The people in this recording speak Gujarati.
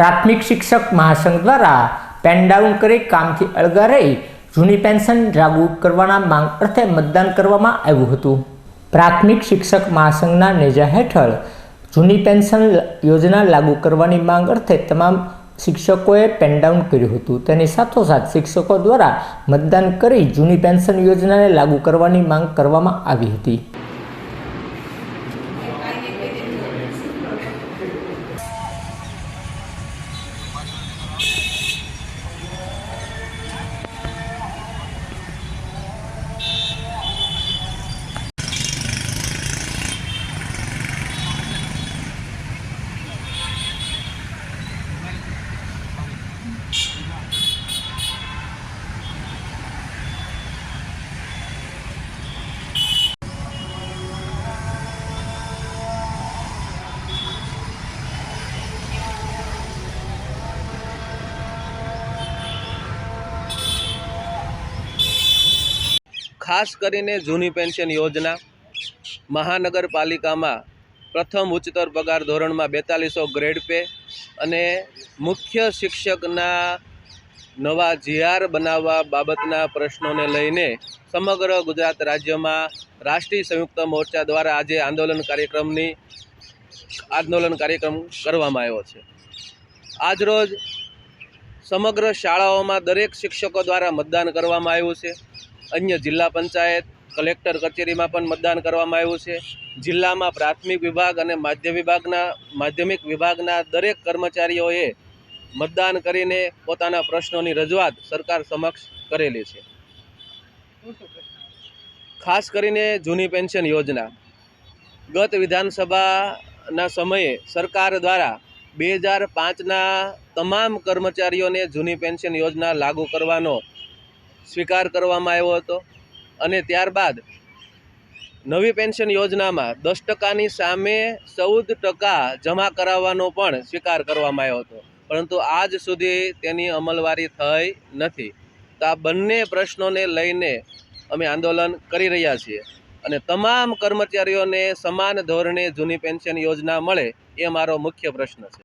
પ્રાથમિક શિક્ષક મહાસંઘ દ્વારા પેન ડાઉન કરી કામથી અળગા રહી જૂની પેન્શન લાગુ કરવાના માંગ અર્થે મતદાન કરવામાં આવ્યું હતું. પ્રાથમિક શિક્ષક મહાસંઘના નેજા હેઠળ જૂની પેન્શન યોજના લાગુ કરવાની માંગ અર્થે તમામ શિક્ષકોએ પેન ડાઉન કર્યું હતું. તેની સાથોસાથ શિક્ષકો દ્વારા મતદાન કરી જૂની પેન્શન યોજનાને લાગુ કરવાની માંગ કરવામાં આવી હતી. ખાસ કરીને જૂની પેન્શન યોજના મહાનગરપાલિકામાં પ્રથમ ઉચ્ચતર પગાર ધોરણમાં બેતાલીસો ગ્રેડ પે અને મુખ્ય શિક્ષકના નવા જીઆર બનાવવા બાબતના પ્રશ્નોને લઈને સમગ્ર ગુજરાત રાજ્યમાં રાષ્ટ્રીય સંયુક્ત મોરચા દ્વારા આજે આંદોલન કાર્યક્રમની આંદોલન કાર્યક્રમ કરવામાં આવ્યો છે. આજરોજ સમગ્ર શાળાઓમાં દરેક શિક્ષકો દ્વારા મતદાન કરવામાં આવ્યું છે. અન્ય જિલ્લા પંચાયત કલેક્ટર કચેરીમાં પણ મતદાન કરવામાં આવ્યું છે. જિલ્લામાં પ્રાથમિક વિભાગ અને માધ્ય વિભાગના, માધ્યમિક વિભાગના દરેક કર્મચારીઓએ મતદાન કરીને પોતાના પ્રશ્નોની રજૂઆત સરકાર સમક્ષ કરેલી છે. ખાસ કરીને જૂની પેન્શન યોજના. ગત વિધાનસભાના સમયે સરકાર દ્વારા બે હજાર પાંચના તમામ કર્મચારીઓને જૂની પેન્શન યોજના લાગુ કરવાનો સ્વીકાર કરવામાં આવ્યો હતો. અને ત્યારબાદ નવી પેન્શન યોજનામાં દસ ટકાની સામે ચૌદ ટકા જમા કરાવવાનો પણ સ્વીકાર કરવામાં આવ્યો હતો. પરંતુ આજ સુધી તેની અમલવારી થઈ નથી. તો આ બંને પ્રશ્નોને લઈને અમે આંદોલન કરી રહ્યા છીએ. અને તમામ કર્મચારીઓને સમાન ધોરણે જૂની પેન્શન યોજના મળે એ મારો મુખ્ય પ્રશ્ન છે.